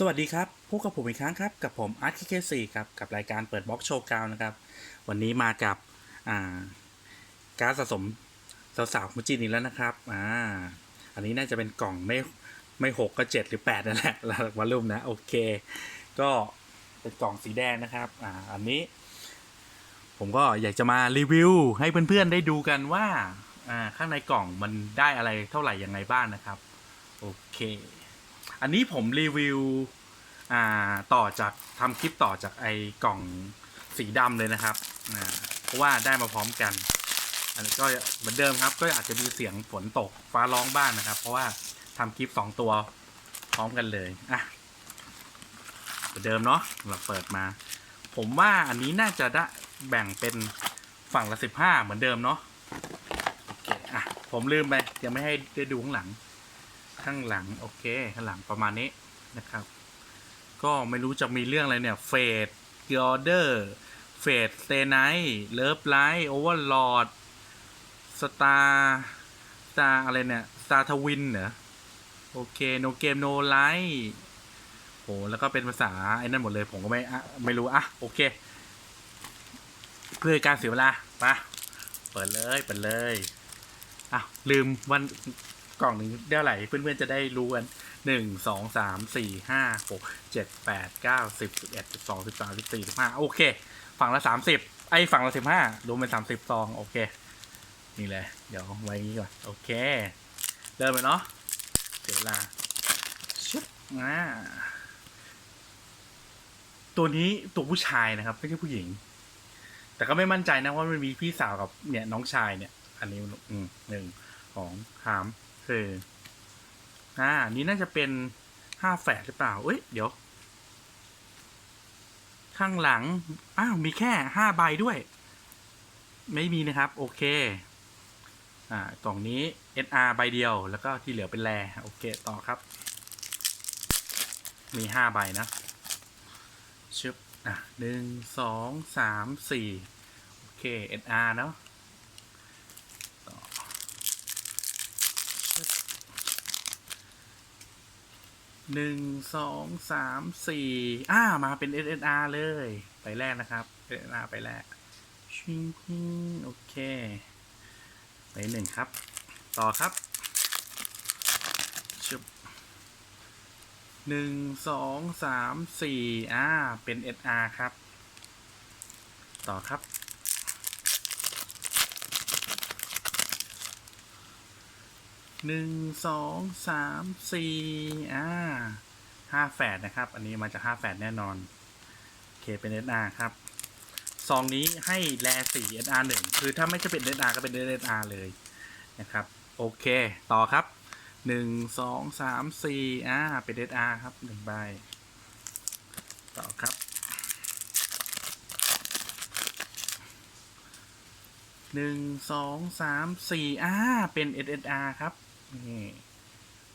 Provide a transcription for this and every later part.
สวัสดีครับพบกับผมอีกครั้งครับ กับผมอาร์ตเคเคซีครับกับรายการเปิดบล็อกโชว์กาวนะครับ วันนี้มากับาการสะสมสาวๆมุจินอีกแล้วนะครับอ่าอันนี้น่าจะเป็นกล่องไม่ไม่หกก็เจ็ดหรือแปดนั่นแหละวันรุ่มนะ โอเค ก็เป็นกล่องสีแดงนะครับอ่าอันนี้ ผมก็อยากจะมารีวิว ให้เพื่อนๆได้ดูกันว่าอ่าข้างในกล่องมันได้อะไรเท่าไหร่ยังไงบ้างนะครับ โอเค อันนี้ผมรีวิวอ่าต่อจากทำคลิปต่อจากไอ้กล่องสีดำเลยนะครับอ่าเพราะว่าได้มาพร้อมกัน อันนี้ก็เหมือนเดิมครับ ก็อาจจะมีเสียงฝนตกฟ้าร้องบ้างนะครับ เพราะว่าทำคลิปสองตัวพร้อมกันเลยอะเหมือนเดิมเนาะเราเปิดมา ผมว่าอันนี้น่าจะได้แบ่งเป็นฝั่งละสิบห้าเหมือนเดิมเนาะโอเคอะผมลืมไปยังไม่ให้ได้ดูข้างหลัง ข้างหลังโอเค ข้างหลังประมาณนี้นะครับ ก็ไม่รู้จะมีเรื่องอะไรเนี่ยเฟดกอเดอร์เฟดเซไนท์เลิฟไลท์โอเวอร์ลอดสตาร์สตาร์อะไรเนี่ยสตาร์ทวินเหรอโอเคโนเกมโนไลท์โหแล้วก็เป็นภาษาไอ้นั่นหมดเลยผมก็ไม่อะไม่รู้อะโอเค เพื่อการเสียเวลาปะเปิดเลย เปิดเลยอะลืมวัน กล่องหนึ่งได้เท่าไหร่เพื่อนๆจะได้รู้กันหนึ่งสองสามสี่ห้าหกเจ็ดแปดเก้าสิบสิบเอ็ดสิบสองสิบสามสิบสี่สิบห้าโอเค ฝั่งละสามสิบไอ้ฝั่งละสิบห้ารวมเป็นสามสิบซองโอเค นี่เลยเดี๋ยวไว้นี้ก่อน โอเค เริ่มเลยเนาะเสียเวลาชุบอ่าตัวนี้ตัวผู้ชายนะครับ ไม่ใช่ผู้หญิง แต่ก็ไม่มั่นใจนะว่ามันมีพี่สาวกับเนี่ยน้องชายเนี่ย อันนี้หนึ่งสองสาม สี่อ่านนี้น่าจะเป็นห้าแฝดหรือเปล่า เอ้ย เดี๋ยว ข้างหลัง อ้าว มีแค่ห้าใบด้วย ไม่มีนะครับ โอเค อ่ากล่องนี้ SR ใบเดียว แล้วก็ที่เหลือเป็นแรโอเค ต่อครับ มีห้าใบนะชึบอะหนึ่งสองสามสี่โอเค SR เนาะ หนึ่งสองสามสี่อ่ามาเป็น SSR เลย ไปแรกนะครับ SSR ไปแรกชิงพิงโอเค ไปหนึ่งครับ ต่อครับชุบหนึ่งสองสามสี่อ่าเป็น SR ครับ ต่อครับ หนึ่งสองสามสี่อ่าห้าแฝดนะครับ อันนี้มาจากห้าแฝดแน่นอนเคเป็น SR ครับซองนี้ให้แลสี่ SR หนึ่งคือถ้าไม่ใช่เป็น SR ก็เป็น SR เลยนะครับ โอเค ต่อครับหนึ่งสองสามสี่อ่าเป็น SR ครับหนึ่งใบต่อครับหนึ่งสองสามสี่อ่าเป็น SSR ครับ นี่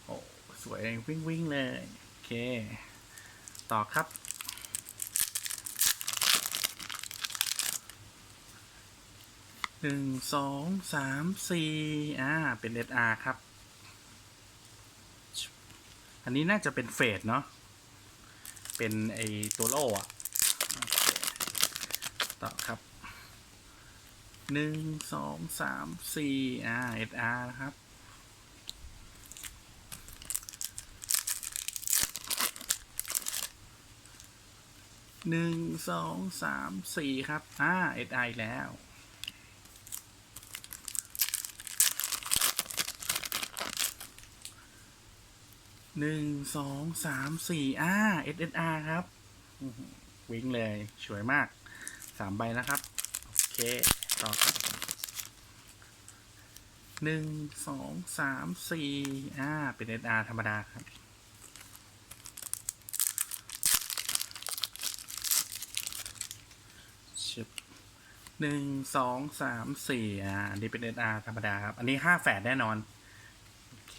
โอ้สวยเลยวิ่งวิ่งเลย โอเค ต่อครับ หนึ่งสองสามสี่อ่า เป็น SR ครับ อันนี้น่าจะเป็นเฟดเนาะ เป็นไอตัวโล่อะต่อครับหนึ่งสองสามสี่อ่า SR นะครับ หนึ่งสองสามสี่ครับอ่า SI แล้ว หนึ่งสองสามสี่อ่า SSR ครับอื้อหือวิ่งเลยสวยมากสามใบนะครับ โอเค ต่อครับหนึ่งสองสามสี่อ่า เป็น SR ธรรมดาครับ ชึบ หนึ่งสองสามสี่อ่าอันนี้เป็น SR ธรรมดาครับ อันนี้ห้าแฝดแน่นอน โอเค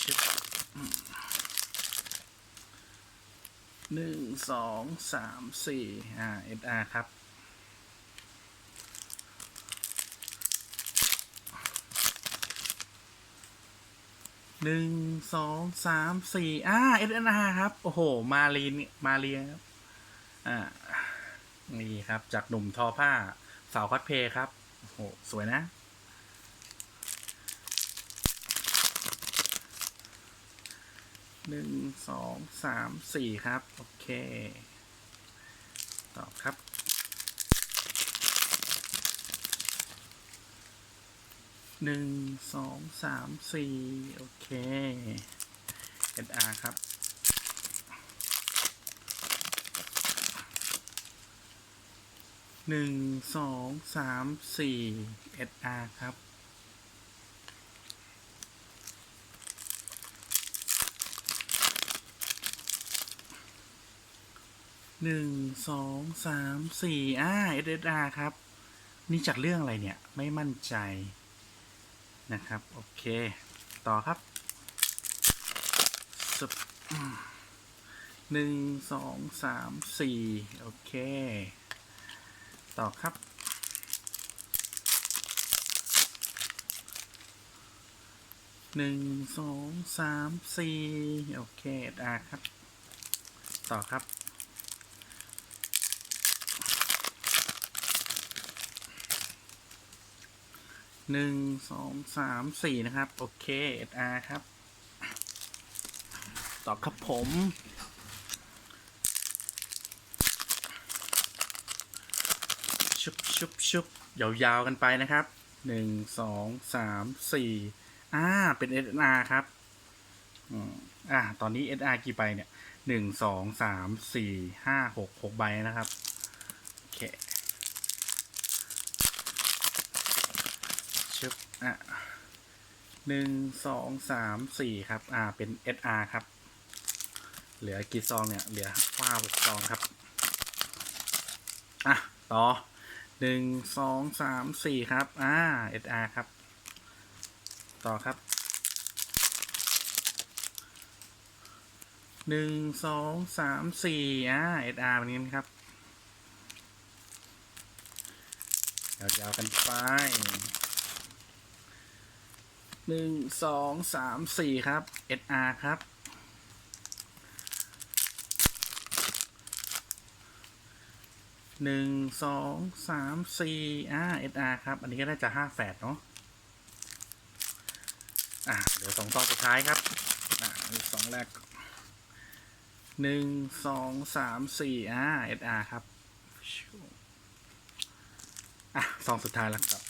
ชึบอืมหนึ่งสองสามสี่อ่า SR ครับหนึ่งสองสามสี่อ่าเอ็นอาครับ โอ้โห มาลีนมาเรียครับ อ่า นี่ครับ จากหนุ่มทอผ้า สาวคัดเพลย์ครับโอ้โหสวยนะหนึ่งสองสามสี่ครับ โอเค ต่อครับ หนึ่งสองสามสี่โอเค SR ครับ หนึ่งสองสามสี่ SR ครับ หนึ่งสองสามสี่อ่า SSR ครับ นี่จากเรื่องอะไรเนี่ย ไม่มั่นใจนะครับ โอเค ต่อครับสบหนึ่งสองสามสี่โอเค ต่อครับ หนึ่งสองสามสี่โอเคอ่าครับ ต่อครับหนึ่งสองสามสี่นะครับ โอเค SR ครับ ต่อครับผม ชุบชุบยาวๆกันไปนะครับหนึ่งสองสามสี่อ่าเป็น SR ครับอ่าตอนนี้ SR กี่ใบเนี่ยหนึ่งสองสามสี่ห้าหกหกใบนะครับโอเคชึบอะหนึ่งสองสามสี่ครับ อ่า เป็น SR ครับ เหลือกี่ซองเนี่ย เหลือห้าหกซองครับ อะ ต่อ หนึ่งสองสามสี่ครับ อ่า SR ครับ ต่อครับหนึ่งสองสามสี่อ่า SR แบบนี้นะครับยาวๆกันไปหนึ่งสองสามสี่ครับ SR ครับ หนึ่งสองสามสี่อ่า SR ครับ อันนี้ก็ได้จะห้าแฝดเนาะอะเดี๋ยวสองซอสุดท้ายครับอะอีกสองแรกหนึ่งสองสามสี่อ่า SR ครับอะซองสุดท้ายแล้วครับ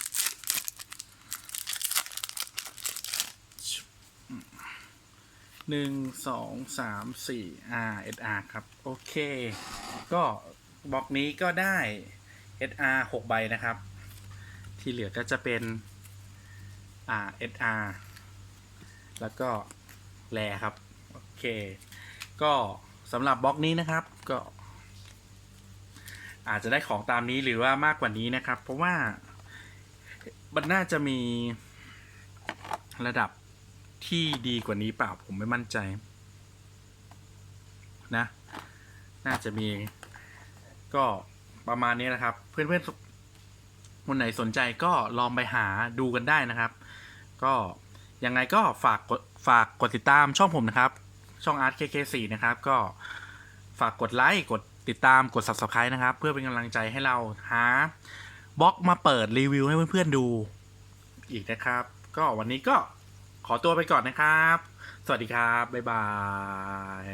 หนึ่งสองสามสี่ R SR ครับ โอเค ก็ บล็อกนี้ก็ได้ SR หกใบนะครับ ที่เหลือก็จะเป็น R SR แล้วก็แรครับ โอเค ก็สำหรับบล็อกนี้นะครับก็ อาจจะได้ของตามนี้หรือว่ามากกว่านี้นะครับ เพราะว่ามันน่าจะมีระดับที่ดีกว่านี้เปล่าผมไม่มั่นใจ นะ น่าจะมี ก็ประมาณนี้นะครับ เพื่อนๆคนไหนสนใจก็ลองไปหาดูกันได้นะครับ ก็ยังไงก็ฝากกดฝากกดติดตามช่องผมนะครับ ช่อง Art KK4 นะครับ ก็ฝากกดไลค์กดติดตามกด Subscribe นะครับ เพื่อเป็นกำลังใจให้เราหาบล็อกมาเปิดรีวิวให้เพื่อนๆดูอีกนะครับ ก็วันนี้ก็ขอตัวไปก่อนนะครับ สวัสดีครับ บ๊ายบาย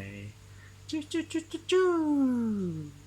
จู้จู้จู้จู้จู้